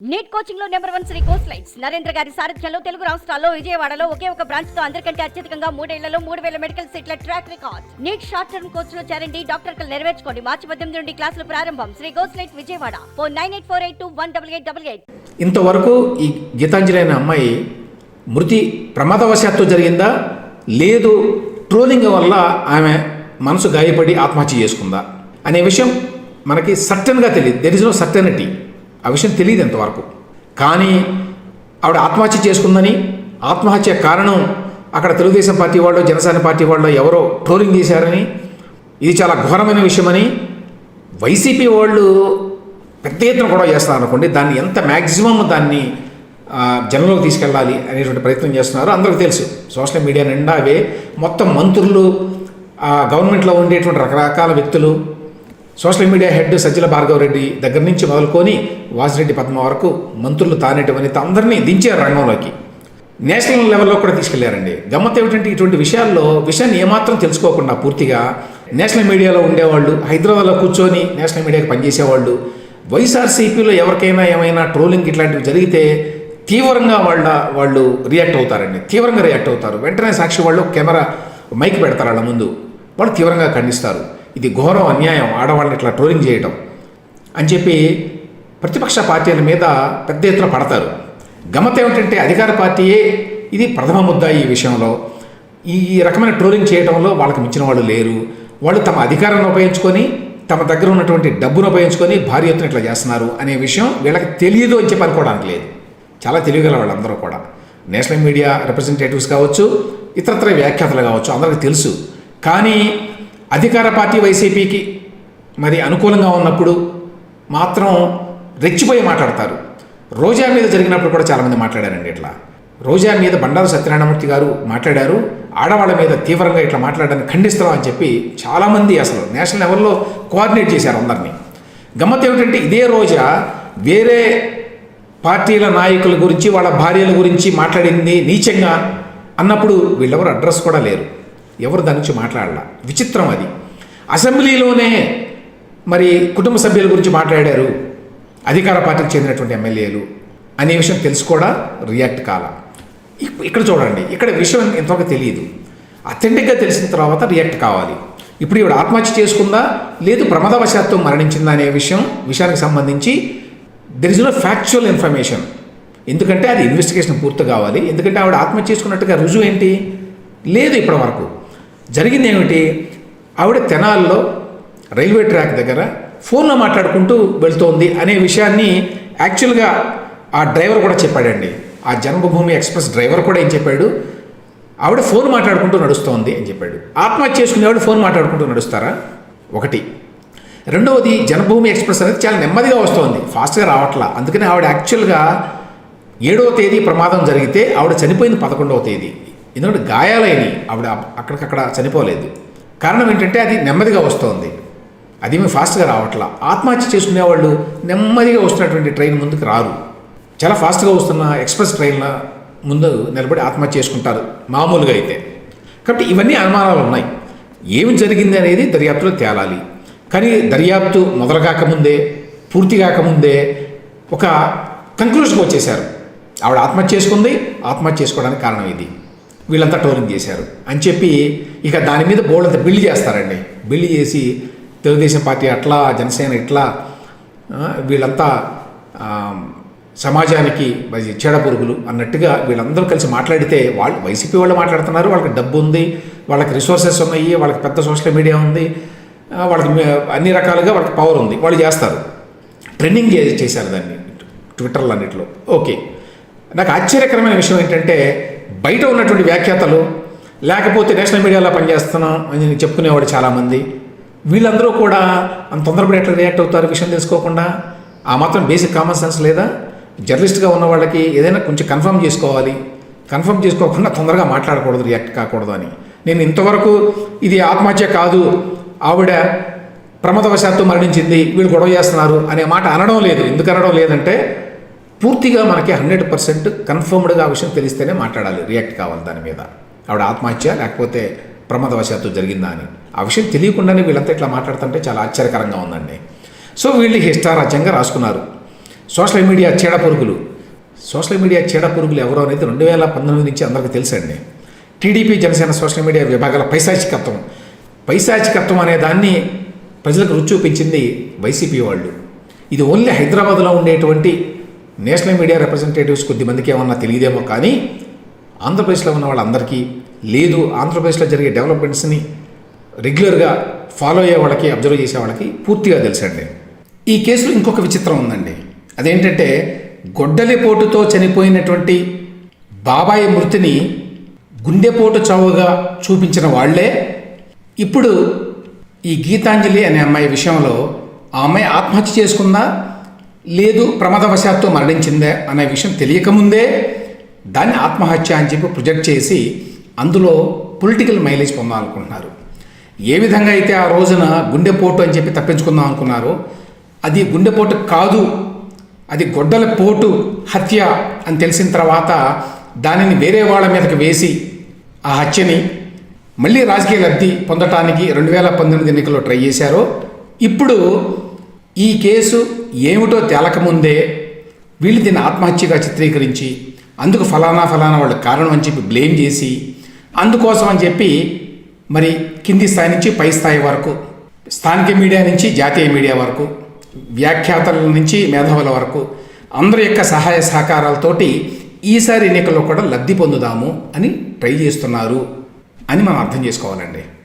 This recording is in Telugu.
Neat కోచింగ్లో number one Sri course lights Narendra గారి సారథ్యంలో తెలుగు రాష్ట్రాల్లో విజయవాడలో ఒకే ఒక బ్రాంచ్తో అందరికంటే అత్యధికంగా మూడేళ్ళలో మూడు వేల మెడికల్ సీట్ల track record NEET short term కోర్స్లో చేరండి డాక్టర్ కలు నెరవేర్చుకోండి. మార్చి పద్దెనిమిది నుండి క్లాసులు ప్రారంభం. Sri course light Vijayawada. Four nine eight four eight two one double eight double eight. ఇంతవరకు ఈ గీతాంజలి అనే అమ్మాయి మృతి ప్రమాదవశాత్తు జరిగిందా? లేదు. ట్రోలింగ్ వల్ల ఆమె మనసు గాయపడి ఆత్మహత్య చేసుకుందా? అనే విషయం మనకి సర్టన్గా తెలియదు దెర్ ఇస్ నో సర్టనిటీ ఆ విషయం తెలియదు ఇంతవరకు కానీ ఆవిడ ఆత్మహత్య చేసుకుందని ఆత్మహత్య కారణం అక్కడ తెలుగుదేశం పార్టీ వాళ్ళు జనసేన పార్టీ వాళ్ళు ఎవరో ట్రోలింగ్ చేశారని ఇది చాలా ఘోరమైన విషయమని వైసీపీ వాళ్ళు పెద్ద ఎత్తున గొడవ చేస్తున్నారు అనుకోండి దాన్ని ఎంత మ్యాక్సిమం దాన్ని జనంలోకి తీసుకెళ్ళాలి అనేటువంటి ప్రయత్నం చేస్తున్నారు. అందరికీ తెలుసు సోషల్ మీడియా నిండా అవే. మొత్తం మంత్రులు గవర్నమెంట్లో ఉండేటువంటి రకరకాల వ్యక్తులు social media head Sajjala Bhargava Reddy దగ్గర నుంచి మొదలుకొని వాసిరెడ్డి పద్మ వరకు మంత్రులు తానేటి వనిత అందరినీ దించారు రంగంలోకి. నేషనల్ లెవెల్లో కూడా తీసుకెళ్ళారండి. గమ్మత్ ఏమిటంటే ఇటువంటి విషయాల్లో విషయాన్ని ఏమాత్రం తెలుసుకోకుండా పూర్తిగా నేషనల్ మీడియాలో ఉండేవాళ్ళు హైదరాబాద్లో కూర్చొని నేషనల్ మీడియాకి పనిచేసేవాళ్ళు వైఎస్ఆర్సీపీలో ఎవరికైనా ఏమైనా ట్రోలింగ్ ఇట్లాంటివి జరిగితే తీవ్రంగా వాళ్ళ వాళ్ళు రియాక్ట్ అవుతారండి. తీవ్రంగా రియాక్ట్ అవుతారు. వెంటనే సాక్షి వాళ్ళు కెమెరా మైక్ పెడతారు వాళ్ళ ముందు. వాళ్ళు తీవ్రంగా ఖండిస్తారు. ఇది ఘోరం అన్యాయం ఆడవాళ్ళని ఇట్లా ట్రోలింగ్ చేయడం అని చెప్పి ప్రతిపక్ష పార్టీల మీద పెద్ద ఎత్తున పడతారు. గమత ఏమిటంటే అధికార పార్టీయే ఇది ప్రథమ ముద్ద ఈ విషయంలో. ఈ రకమైన ట్రోలింగ్ చేయడంలో వాళ్ళకి మించిన వాళ్ళు లేరు. వాళ్ళు తమ అధికారాన్ని ఉపయోగించుకొని తమ దగ్గర ఉన్నటువంటి డబ్బును ఉపయోగించుకొని భారీ ఎత్తున ఇట్లా చేస్తున్నారు అనే విషయం వీళ్ళకి తెలియదు అని చెప్పి అనుకోవడానికి లేదు. చాలా తెలియగల వాళ్ళందరూ కూడా. నేషనల్ మీడియా రిప్రజెంటేటివ్స్ కావచ్చు ఇతరత్ర వ్యాఖ్యాతలు కావచ్చు అందరికీ తెలుసు. కానీ అధికార పార్టీ వైసీపీకి మరి అనుకూలంగా ఉన్నప్పుడు మాత్రం రెచ్చిపోయి మాట్లాడతారు. రోజా మీద జరిగినప్పుడు కూడా చాలామంది మాట్లాడారండి ఇట్లా. రోజా మీద బండారు సత్యనారాయణమూర్తి గారు మాట్లాడారు. ఆడవాళ్ళ మీద తీవ్రంగా ఇట్లా మాట్లాడడానికి ఖండిస్తున్నాం అని చెప్పి చాలామంది అసలు నేషనల్ లెవెల్లో కోఆర్డినేట్ చేశారు అందరినీ. గమ్మత్ ఏమిటంటే ఇదే రోజా వేరే పార్టీల నాయకుల గురించి వాళ్ళ భార్యల గురించి మాట్లాడింది నీచంగా అన్నప్పుడు వీళ్ళెవరు అడ్రస్ కూడా లేరు. ఎవరు దాని నుంచి మాట్లాడాల? విచిత్రం అది. అసెంబ్లీలోనే మరి కుటుంబ సభ్యుల గురించి మాట్లాడారు అధికార పార్టీకి చెందినటువంటి ఎమ్మెల్యేలు అనే విషయం తెలిసి కూడా రియాక్ట్ కాల. ఇక్కడ చూడండి ఇక్కడ విషయం ఎంతవరకు తెలియదు. అథెంటిక్గా తెలిసిన తర్వాత రియాక్ట్ కావాలి. ఇప్పుడు ఈవిడ ఆత్మహత్య చేసుకుందా? లేదు ప్రమాదవశాత్తు మరణించిందా అనే విషయం విషయానికి సంబంధించి there is no factual information ఎందుకంటే అది ఇన్వెస్టిగేషన్ పూర్తి కావాలి. ఎందుకంటే ఆవిడ ఆత్మహత్య చేసుకున్నట్టుగా రుజువు ఏంటి? లేదు ఇప్పటి వరకు జరిగింది ఏమిటి ఆవిడ తెనాల్లో రైల్వే ట్రాక్ దగ్గర ఫోన్లో మాట్లాడుకుంటూ వెళ్తోంది అనే విషయాన్ని యాక్చువల్గా ఆ డ్రైవర్ కూడా చెప్పాడండి. ఆ జన్మభూమి ఎక్స్ప్రెస్ డ్రైవర్ కూడా ఏం చెప్పాడు? ఆవిడ ఫోన్ మాట్లాడుకుంటూ నడుస్తోంది అని చెప్పాడు. ఆత్మహత్య చేసుకునేవాడు ఫోన్ మాట్లాడుకుంటూ నడుస్తారా? ఒకటి. రెండవది జనభూమి ఎక్స్ప్రెస్ అనేది చాలా నెమ్మదిగా వస్తోంది. ఫాస్ట్గా రావట్లా. అందుకని ఆవిడ యాక్చువల్గా ఏడవ తేదీ ప్రమాదం జరిగితే ఆవిడ చనిపోయింది పదకొండవ తేదీ. ఎందుకంటే గాయాలైనవి ఆవిడ అక్కడికక్కడ చనిపోలేదు. కారణం ఏంటంటే అది నెమ్మదిగా వస్తోంది. అది మేము ఫాస్ట్గా రావట్లా. ఆత్మహత్య చేసుకునేవాళ్ళు నెమ్మదిగా వస్తున్నటువంటి ట్రైన్ ముందుకు రారు. చాలా ఫాస్ట్గా వస్తున్న ఎక్స్ప్రెస్ ట్రైన్ల ముందు నిలబడి ఆత్మహత్య చేసుకుంటారు. మామూలుగా అయితే. కాబట్టి ఇవన్నీ అనుమానాలు ఉన్నాయి. ఏమి జరిగింది అనేది దర్యాప్తులో తేలాలి. కానీ దర్యాప్తు మొదలు కాకముందే పూర్తి కాకముందే ఒక కంక్లూషన్కి వచ్చేశారు. ఆవిడ ఆత్మహత్య చేసుకుంది. ఆత్మహత్య చేసుకోవడానికి కారణం ఇది. వీళ్ళంతా ట్రోలింగ్ చేశారు. అని చెప్పి ఇక దాని మీద బోర్డంతా బిల్డ్ చేస్తారండి. బిల్డ్ చేసి తెలుగుదేశం పార్టీ అట్లా జనసేన ఇట్లా వీళ్ళంతా సమాజానికి చెడపురుగులు అన్నట్టుగా వీళ్ళందరూ కలిసి మాట్లాడితే వాళ్ళు వైసీపీ వాళ్ళు మాట్లాడుతున్నారు వాళ్ళకి డబ్బు ఉంది వాళ్ళకి రిసోర్సెస్ ఉన్నాయి వాళ్ళకి పెద్ద సోషల్ మీడియా ఉంది వాళ్ళకి అన్ని రకాలుగా వాళ్ళకి పవర్ ఉంది వాళ్ళు చేస్తారు. ట్రెండింగ్ చేశారు దాన్ని ట్విట్టర్లో అన్నింటిలో. ఓకే. నాకు ఆశ్చర్యకరమైన విషయం ఏంటంటే బయట ఉన్నటువంటి వ్యాఖ్యాతలు లేకపోతే నేషనల్ మీడియాలో పనిచేస్తున్నాం అని చెప్పుకునేవాడు చాలామంది. వీళ్ళందరూ కూడా అంత తొందరపడి ఎట్లా రియాక్ట్ అవుతారు విషయం తెలుసుకోకుండా ఆ మాత్రం బేసిక్ కామన్ సెన్స్ లేదా? జర్నలిస్ట్గా ఉన్న వాళ్ళకి ఏదైనా కొంచెం కన్ఫర్మ్ చేసుకోవాలి. కన్ఫర్మ్ చేసుకోకుండా తొందరగా మాట్లాడకూడదు రియాక్ట్ కాకూడదు అని. నేను ఇంతవరకు ఇది ఆత్మహత్య కాదు ఆవిడ ప్రమాదవశాత్తు మరణించింది వీళ్ళు గొడవ చేస్తున్నారు అనే మాట అనడం లేదు. ఎందుకు అనడం లేదంటే పూర్తిగా మనకి హండ్రెడ్ పర్సెంట్ కన్ఫర్మ్డ్గా ఆ విషయం తెలిస్తేనే మాట్లాడాలి రియాక్ట్ కావాలి దాని మీద. ఆవిడ ఆత్మహత్య లేకపోతే ప్రమాదవశాత్తు జరిగిందా అని. ఆ విషయం తెలియకుండానే వీళ్ళంతా ఇట్లా మాట్లాడుతుంటే చాలా ఆశ్చర్యకరంగా ఉందండి. సో వీళ్ళు ఇష్టారాజ్యంగా రాసుకున్నారు. సోషల్ మీడియా చీడ పురుగులు. సోషల్ మీడియా చీడ పురుగులు ఎవరో అనేది రెండు వేల పంతొమ్మిది నుంచి అందరికీ తెలుసండి. టీడీపీ జనసేన సోషల్ మీడియా విభాగాల పైశాచికత్వం. పైశాచికత్వం అనే దాన్ని ప్రజలకు రుచి చూపించింది వైసీపీ వాళ్ళు. ఇది ఓన్లీ హైదరాబాద్లో ఉండేటువంటి నేషనల్ మీడియా రిప్రజెంటేటివ్స్ కొద్దిమందికి ఏమన్నా తెలియదేమో కానీ ఆంధ్రప్రదేశ్లో ఉన్న వాళ్ళందరికీ లేదు. ఆంధ్రప్రదేశ్లో జరిగే డెవలప్మెంట్స్ని రెగ్యులర్గా ఫాలో అయ్యే వాళ్ళకి అబ్జర్వ్ చేసే వాళ్ళకి పూర్తిగా తెలుసండి. ఈ కేసులో ఇంకొక విచిత్రం ఉందండి. అదేంటంటే గొడ్డలిపోటుతో చనిపోయినటువంటి బాబాయి మృతిని గుండెపోటు చావుగా చూపించిన వాళ్ళే. ఇప్పుడు ఈ గీతాంజలి అనే అమ్మాయి విషయంలో ఆ అమ్మాయి ఆత్మహత్య చేసుకుందా? లేదు ప్రమాదవశాత్తు మరణించిందే అనే విషయం తెలియకముందే దాన్ని ఆత్మహత్య అని చెప్పి ప్రొజెక్ట్ చేసి అందులో పొలిటికల్ మైలేజ్ పొందాలనుకుంటున్నారు. ఏ విధంగా అయితే ఆ రోజున గుండెపోటు అని చెప్పి తప్పించుకుందాం అనుకున్నారో అది గుండెపోటు కాదు అది గొడ్డల పోటు హత్య అని తెలిసిన తర్వాత దానిని వేరే వాళ్ళ మీదకి వేసి ఆ హత్యని మళ్ళీ రాజకీయ లబ్ధి పొందటానికి రెండు వేల పంతొమ్మిది ఎన్నికల్లో ట్రై చేశారో ఇప్పుడు ఈ కేసు ఏమిటో తేలకముందే వీళ్ళు దీన్ని ఆత్మహత్యగా చిత్రీకరించి అందుకు ఫలానా ఫలానా వాళ్ళు కారణం అని చెప్పి బ్లేమ్ చేసి అందుకోసం అని చెప్పి మరి కింది స్థాయి నుంచి పై స్థాయి వరకు స్థానిక మీడియా నుంచి జాతీయ మీడియా వరకు వ్యాఖ్యాతల నుంచి మేధావుల వరకు అందరి యొక్క సహాయ సహకారాలతోటి ఈసారి ఎన్నికల్లో కూడా లబ్ధి పొందుదాము అని ట్రై చేస్తున్నారు అని మనం అర్థం చేసుకోవాలండి.